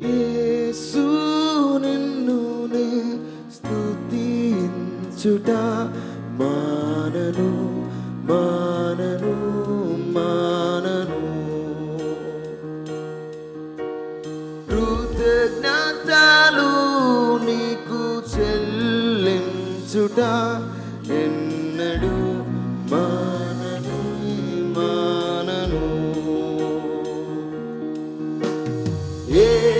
యేసు నిన్ను నే స్తుతించుట మానను మానను మానను. కృతజ్ఞతలు నీకు చెల్లించుట ఎన్నడు మానను మానను. యేసు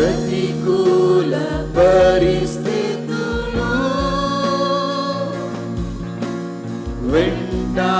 ప్రతికూల పరిస్థితులు వెంటా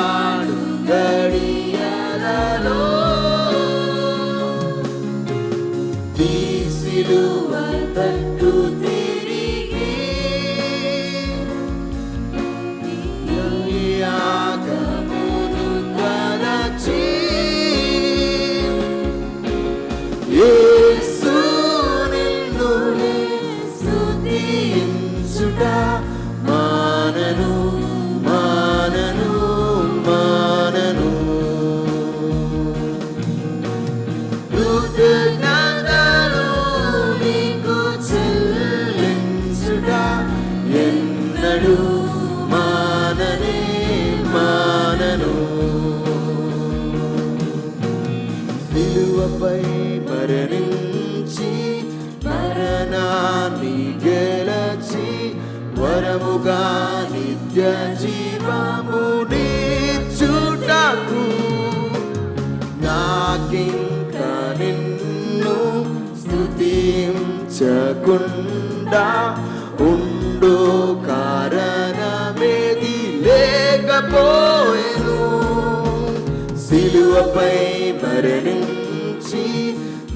మానను మానను మానను. కృతజ్ఞతలు నీకు చెల్లించుట ఎన్నడు మాననే మానను. విలువపై మరణించి మరణాన్ని గెలచి నిత్యముగా నిత్య జీవము నీచుటకు నాకింక నిన్ను స్థుతించకుండా ఉండు కారణమేది లేకపోయేను. సిలువపై మరణించి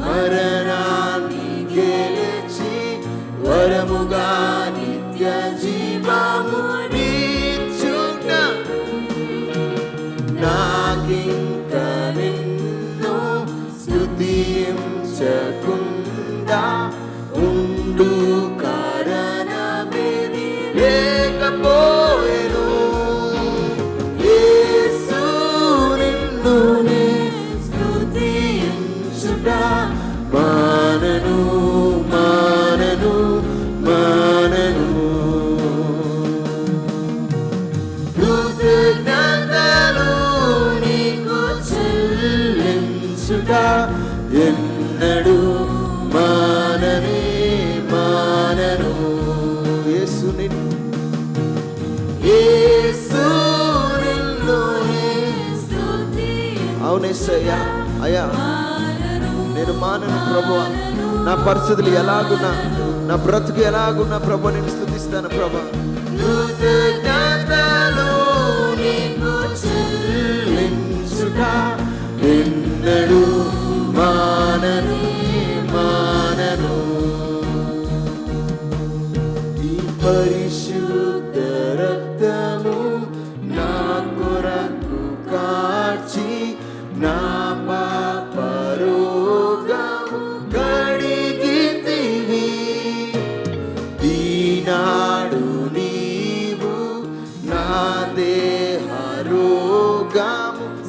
మరణాన్ని గెలిచి వరముగా అవునేసయ్యా అయ్యా నేను మానను ప్రభు నా పరిస్థితులు ఎలాగున్నా నా బ్రతుకు ఎలాగున్నా ప్రభు నేను స్థుతిస్తాను ప్రభు ఎన్నడూ దేహరోగము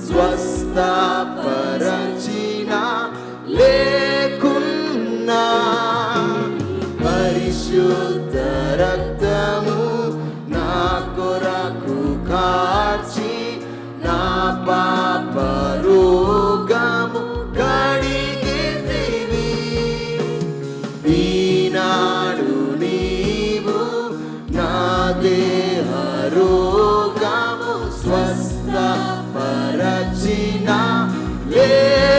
స్వస్థపరచిన లేకున్నా పరిశుద్ధ రక్తము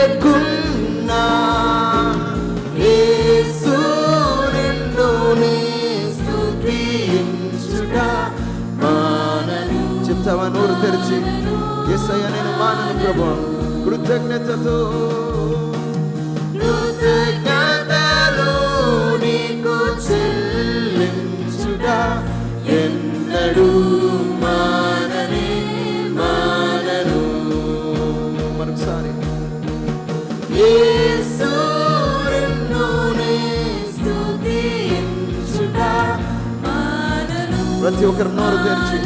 లేకున్నా యేసు నిన్ను స్తుతించుట మానను. చెప్తావా? నోరు తెరిచి. ఎస్ఐ నేను మానను ప్రభు. కృతజ్ఞతతో. కృతజ్ఞతలు నీకు చెల్లించుట ఎన్నడూ ప్రతి ఒక్కరు నోరు తెరిచి.